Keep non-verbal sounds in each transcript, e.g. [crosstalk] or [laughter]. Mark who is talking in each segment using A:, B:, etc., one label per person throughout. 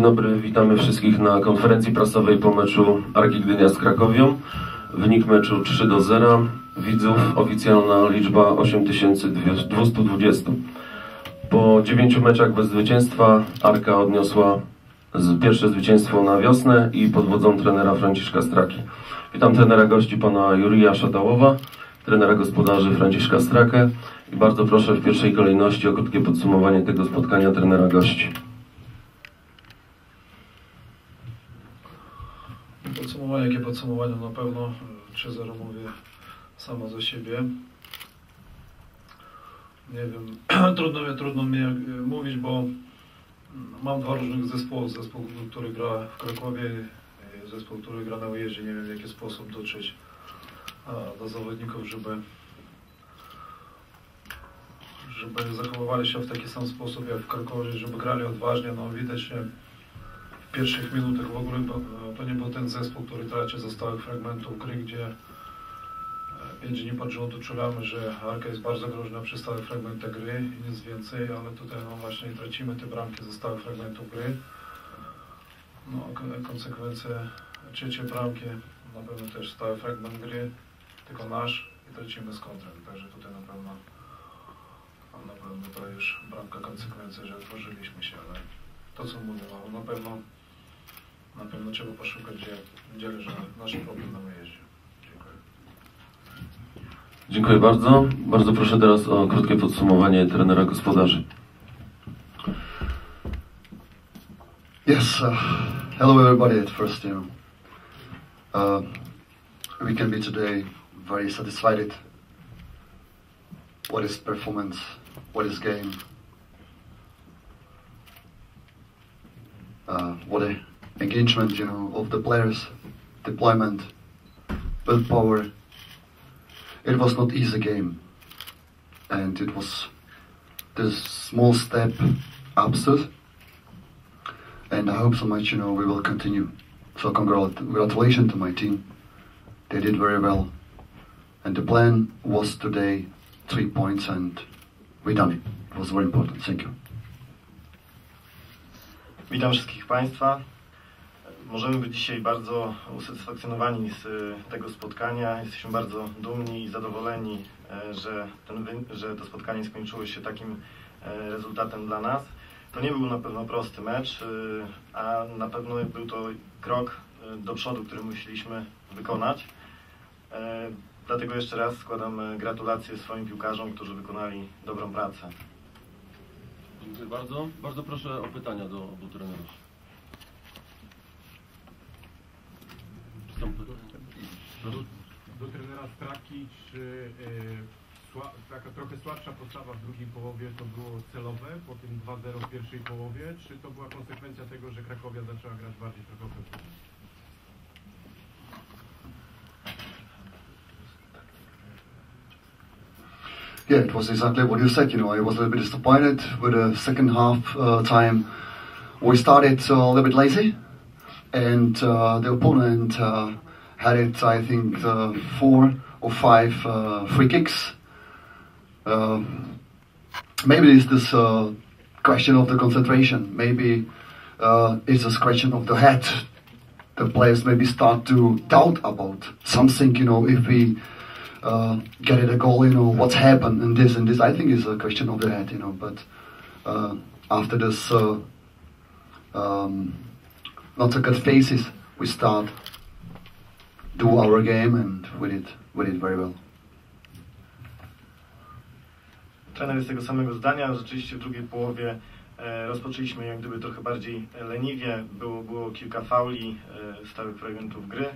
A: dobry, witamy wszystkich na konferencji prasowej po meczu Arki Gdynia z Krakowią. Wynik meczu 3 do 0. Widzów oficjalna liczba 8220. Po 9 meczach bez zwycięstwa Arka odniosła pierwsze zwycięstwo na wiosnę i pod wodzą trenera Franciszka Straki. Witam trenera gości pana Jurija Szatałowa, trenera gospodarzy Franciszka Strakę i bardzo proszę w pierwszej kolejności o krótkie podsumowanie tego spotkania trenera gości.
B: Podsumowanie, jakie podsumowanie? Na pewno 3-0 mówię samo za siebie. Nie wiem, [clears throat] trudno, mi- trudno mi e, mówić, bo mam dwa różnych zespoły. Zespół, który gra w Krakowie i zespół, który gra na wyjeździe. Nie wiem w jaki sposób dotrzeć do zawodników, żeby żeby zachowywali się w taki sam sposób jak w Krakowie, żeby grali odważnie. No widocznie w pierwszych minutach w ogóle to nie był ten zespół, który traci ze fragmentów gry, gdzie e, pięć dni pod rząd uczulamy, że Arka jest bardzo groźna przy stałych fragmentach gry i nic więcej, ale tutaj no właśnie tracimy te bramki ze stałych fragmentów gry. No, ko- konsekwencje trzecie bramki, na pewno też stały fragment gry, tylko nasz i tracimy z kontrem, także tutaj na pewno na pewno to już bramka konsekwencja, że otworzyliśmy się, ale to co mówię, no, na pewno na pewno trzeba poszukać, gdzie, gdzie leży nasz problem na wyjeździe. Dziękuję.
A: Dziękuję bardzo. Bardzo proszę teraz o krótkie podsumowanie trenera gospodarzy.
C: Yes, uh, hello everybody at first, know. Uh, we can be today very satisfied. What is performance? What is game? Uh, what a engagement, you know, of the players, deployment, build power. It was not easy game, and it was this small step upstairs and I hope so much, you know, we will continue. So congrat- congratulations to my team. They did very well. And the plan was today three points and we done it. It was very important. Thank you.
D: Witam wszystkich Państwa. Możemy być dzisiaj bardzo usatysfakcjonowani z y, tego spotkania. Jesteśmy bardzo dumni i zadowoleni, e, że, ten, że to spotkanie skończyło się takim e, rezultatem dla nas. To nie był na pewno prosty mecz, y, a na pewno był to krok y, do przodu, który musieliśmy wykonać. E, Dlatego jeszcze raz składam e, gratulacje swoim piłkarzom, którzy wykonali dobrą pracę.
A: Dziękuję bardzo. Bardzo proszę o pytania do obu trenerów. Czy są pytania? Proszę.
E: Straki, czy y, sła, taka trochę słabsza postawa w drugiej połowie to było celowe po tym 2-0 w pierwszej połowie, czy to była konsekwencja tego, że Krakowia zaczęła grać bardziej trochę ofensywnie?
C: Yeah, it was exactly what you said. You know, I was a little bit disappointed with the second half uh, time. We started uh, a little bit lazy, and uh, the opponent uh, had it. I think uh, four or five uh, free kicks. Uh, maybe it's this uh, question of the concentration. Maybe it's a question of the head. The players maybe start to doubt about something. You know, if we uh, get it a goal, you know, what's happened and this and this. I think it's a question of the head, you know. But uh, after this, uh, um, not so good phases, we start do our game and we did we did very well.
D: Trener jest tego samego zdania. Rzeczywiście w drugiej połowie e, rozpoczęliśmy jak gdyby trochę bardziej leniwie. Było, było kilka fauli, e, stałych fragmentów gry,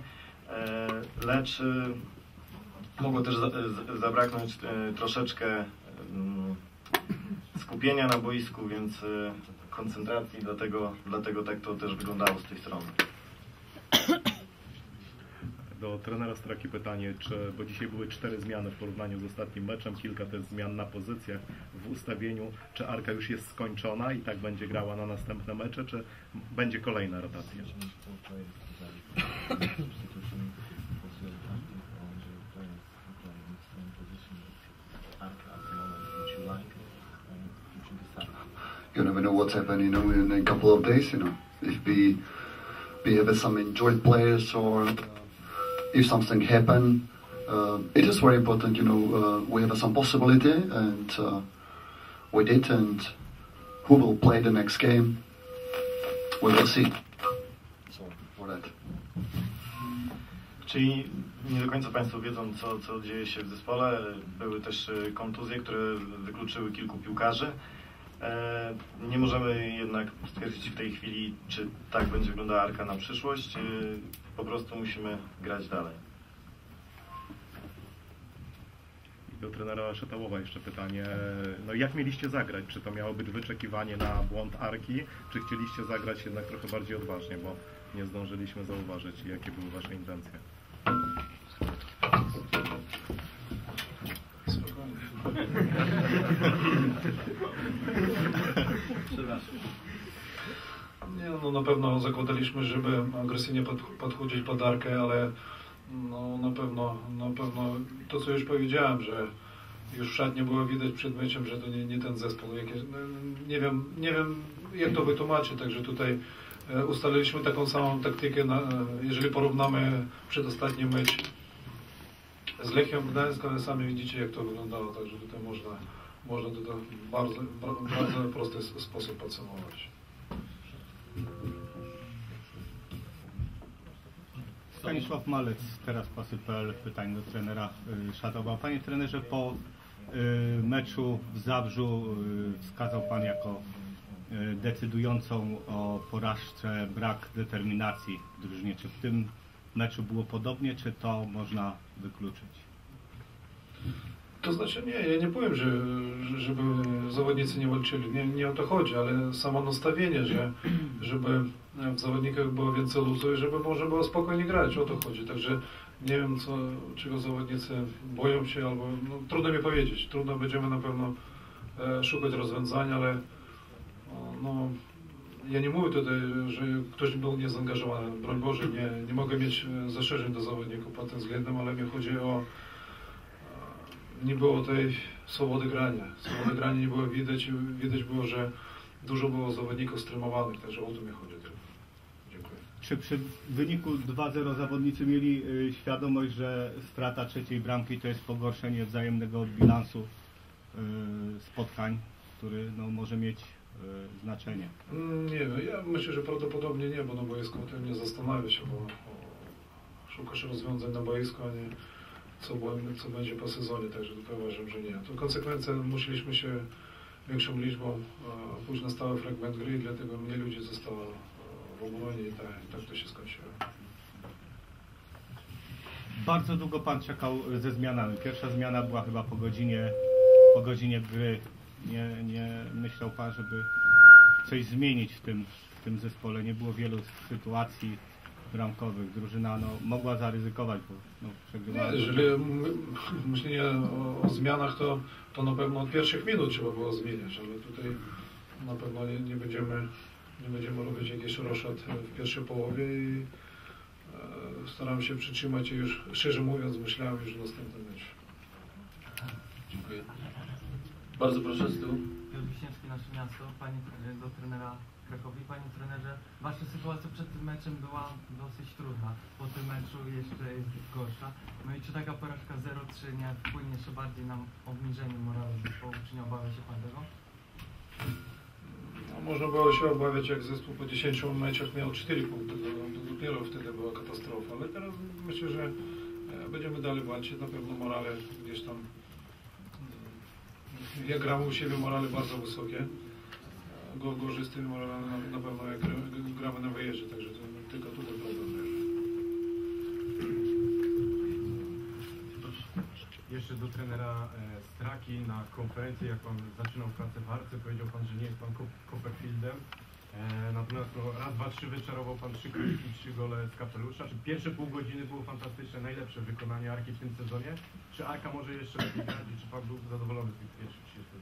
D: e, lecz mogło też zabraknąć troszeczkę mm, skupienia na boisku, więc koncentracji, dlatego, dlatego tak to też wyglądało z tej strony.
E: Do trenera Straki pytanie, czy, bo dzisiaj były cztery zmiany w porównaniu z ostatnim meczem, kilka też zmian na pozycjach w ustawieniu. Czy Arka już jest skończona i tak będzie grała na następne mecze, czy będzie kolejna rotacja?
C: You never know what's happening, you know, in a couple of days, you know. if we we have some injured players or if something happen. Uh, it is very important, you know, uh, we have some possibility and uh, we did and who will play the next game, we will see. So, for that.
D: Czyli nie do końca Państwo wiedzą, co, co dzieje się w zespole. Były też kontuzje, które wykluczyły kilku piłkarzy. E, Nie możemy jednak stwierdzić w tej chwili, czy tak będzie wyglądała Arka na przyszłość. E, Po prostu musimy grać dalej.
E: Do trenera Szetałowa jeszcze pytanie. No jak mieliście zagrać? Czy to miało być wyczekiwanie na błąd Arki, czy chcieliście zagrać jednak trochę bardziej odważnie, bo nie zdążyliśmy zauważyć, jakie były Wasze intencje?
B: Nie, no na pewno zakładaliśmy, żeby agresywnie pod, podchodzić pod arkę, ale no na pewno, na pewno to co już powiedziałem, że już w szatni było widać przed meczem, że to nie, nie ten zespół. Nie, wiem, nie wiem jak to wytłumaczyć, także tutaj e, ustaliliśmy taką samą taktykę, na, e, jeżeli porównamy przedostatni mecz z Lechią Gdańsk, ale sami widzicie jak to wyglądało, także tutaj można, można to w bardzo, bardzo prosty sposób podsumować.
F: Stanisław Malec, teraz pasy.pl, pytań do trenera y, Szatowa. Panie trenerze, po y, meczu w Zabrzu y, wskazał Pan jako decydującą o porażce brak determinacji w drużynie. Czy w tym meczu było podobnie, czy to można wykluczyć?
B: To znaczy nie, ja nie powiem, że, że- żeby zawodnicy nie walczyli, nie, nie o to chodzi, ale samo nastawienie, że żeby w zawodnikach było więcej luzu i żeby można było spokojnie grać, o to chodzi. Także nie wiem, co, czego zawodnicy boją się, albo no, trudno mi powiedzieć. Trudno będziemy na pewno e, szukać rozwiązań, ale no, ja nie mówię tutaj, że ktoś był niezaangażowany. Broń Boże, nie, nie mogę mieć e, zastrzeżeń do zawodników pod tym względem, ale mi chodzi o nie było tej swobody grania. Swobody grania nie było widać. Widać było, że dużo było zawodników streamowanych, także o to mi chodzi tylko. Dziękuję.
F: Czy przy wyniku 2-0 zawodnicy mieli y, świadomość, że strata trzeciej bramki to jest pogorszenie wzajemnego bilansu y, spotkań, który no, może mieć y, znaczenie?
B: Nie wiem, ja myślę, że prawdopodobnie nie, bo na boisku tym nie zastanawia się, bo o, szukasz rozwiązań na boisku, a nie co, co będzie po sezonie, także tutaj uważam, że nie. To konsekwencje musieliśmy się większą liczbą e, pójść na stały fragment gry dlatego mniej ludzi zostało e, w obronie i tak, tak to się skończyło.
F: Bardzo długo Pan czekał ze zmianami. Pierwsza zmiana była chyba po godzinie, po godzinie gry. Nie, nie myślał Pan, żeby coś zmienić w tym, w tym zespole? Nie było wielu sytuacji bramkowych. Drużyna no, mogła zaryzykować, bo no,
B: Nie,
F: przegrywała.
B: jeżeli myślenie o, o zmianach, to, to na pewno od pierwszych minut trzeba było zmieniać, ale tutaj na pewno nie, nie będziemy nie będziemy robić jakiś roszad w pierwszej połowie i e, staram się przytrzymać i już szczerze mówiąc myślałem już o następnym meczu.
A: Dziękuję. Bardzo proszę z tyłu.
G: Piotr Wiśniewski, nasze miasto, Panie do trenera Krakowi. Panie trenerze, Wasza sytuacja przed tym meczem była dosyć trudna. Po tym meczu jeszcze jest gorsza. No i czy taka porażka 0-3 nie wpłynie jeszcze bardziej na obniżenie morale zespołu? Czy nie obawia się Pan tego?
B: No, można było się obawiać, jak zespół po 10 meczach miał 4 punkty, to, dopiero wtedy była katastrofa, ale teraz myślę, że e, będziemy dalej walczyć, na pewno morale gdzieś tam mm, jak gramy u siebie morale bardzo wysokie, go, gorzej z tymi moralami na, na pewno jak gra- gramy na wyjeździe, także to tylko tutaj problem leży.
H: Jeszcze do trenera e, Straki na konferencji, jak pan zaczynał pracę w Arce, powiedział pan, że nie jest pan Cop- Copperfieldem. E, natomiast no, raz, dwa, trzy wyczarował pan trzy króliki, trzy gole z kapelusza. Czy pierwsze pół godziny było fantastyczne, najlepsze wykonanie Arki w tym sezonie? Czy Arka może jeszcze lepiej grać czy pan był zadowolony z tych pierwszych 30 minut?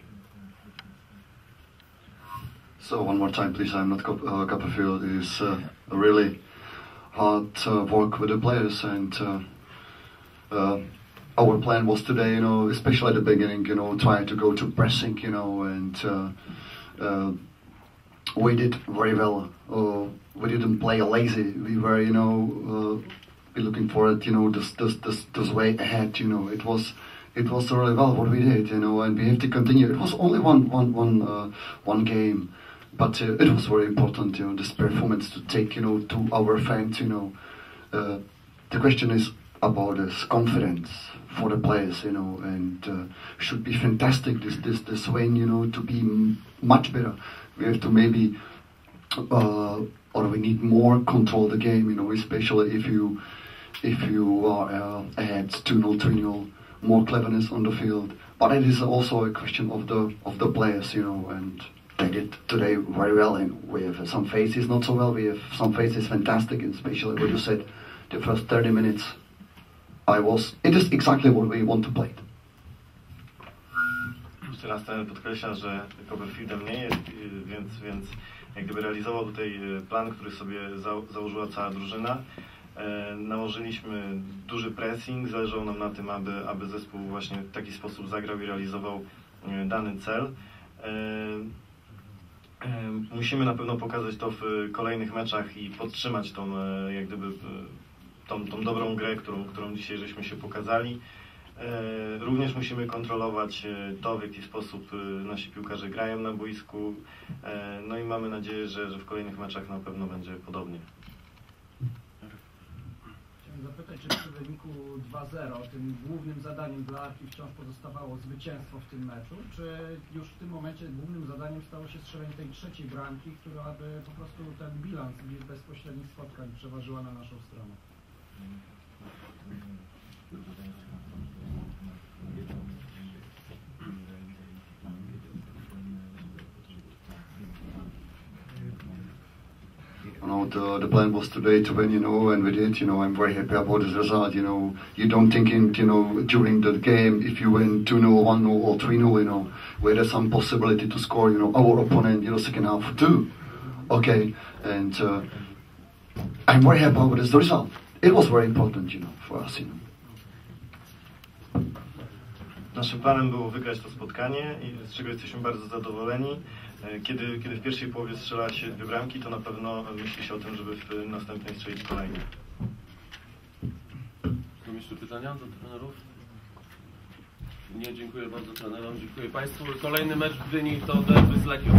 C: So one more time, please. I'm not Cop- uh, Copperfield. It's uh, really hard uh, work with the players, and uh, uh, our plan was today, you know, especially at the beginning, you know, trying to go to pressing, you know, and uh, we did very well. We didn't play lazy. We were, you know, looking for it, you know, this, this, this, this way ahead. You know, it was, it was really well what we did, you know, and we have to continue. It was only one, one, one, uh, one game, but uh, it was very important, you know, this performance to take, you know, to our fans, you know. Uh, the question is about this confidence for the players, you know, and uh, should be fantastic this this this win, you know, to be much better. We have to maybe, uh, or we need more control the game, you know, especially if you if you are uh, ahead 2-0, 3-0, more cleverness on the field. But it is also a question of the of the players, you know, and they did today very well. And have some phases not so well. We have some phases fantastic, and especially what you said, the first 30 minutes. I was. It is exactly what we want to play.
D: Jeszcze raz ten podkreśla, że Copperfieldem nie jest, y, więc, więc jak gdyby realizował tutaj y, plan, który sobie za, założyła cała drużyna. E, Nałożyliśmy duży pressing, zależało nam na tym, aby, aby zespół właśnie w taki sposób zagrał i realizował e, dany cel. E, Musimy na pewno pokazać to w e, kolejnych meczach i podtrzymać tą, e, jak gdyby, tą, tą dobrą grę, którą, którą dzisiaj żeśmy się pokazali. E, Również musimy kontrolować to, w jaki sposób nasi piłkarze grają na boisku. No i mamy nadzieję, że, że w kolejnych meczach na pewno będzie podobnie.
I: Przy wyniku 2-0 tym głównym zadaniem dla Arki wciąż pozostawało zwycięstwo w tym meczu, czy już w tym momencie głównym zadaniem stało się strzelenie tej trzeciej bramki, która by po prostu ten bilans bezpośrednich spotkań przeważyła na naszą stronę?
C: Know, the, plan was today to win, you know, and we did. You know, I'm very happy about this result. You know, you don't think in, you know, during the game if you win 2 0, 1 0, or 3 0, you know, where there's some possibility to score, you know, our opponent, you know, second half two. Okay, and uh, I'm very happy about this result. It was very important, you know, for us, you know.
D: Naszym planem było wygrać to spotkanie, i z czego jesteśmy bardzo zadowoleni. E, kiedy, kiedy w pierwszej połowie strzela się dwie bramki, to na pewno myśli się o tym, żeby w następnej strzelić kolejne.
A: Są jeszcze pytania do trenerów? Nie, dziękuję bardzo trenerom, dziękuję Państwu. Kolejny mecz w Gdyni to derby z Legią.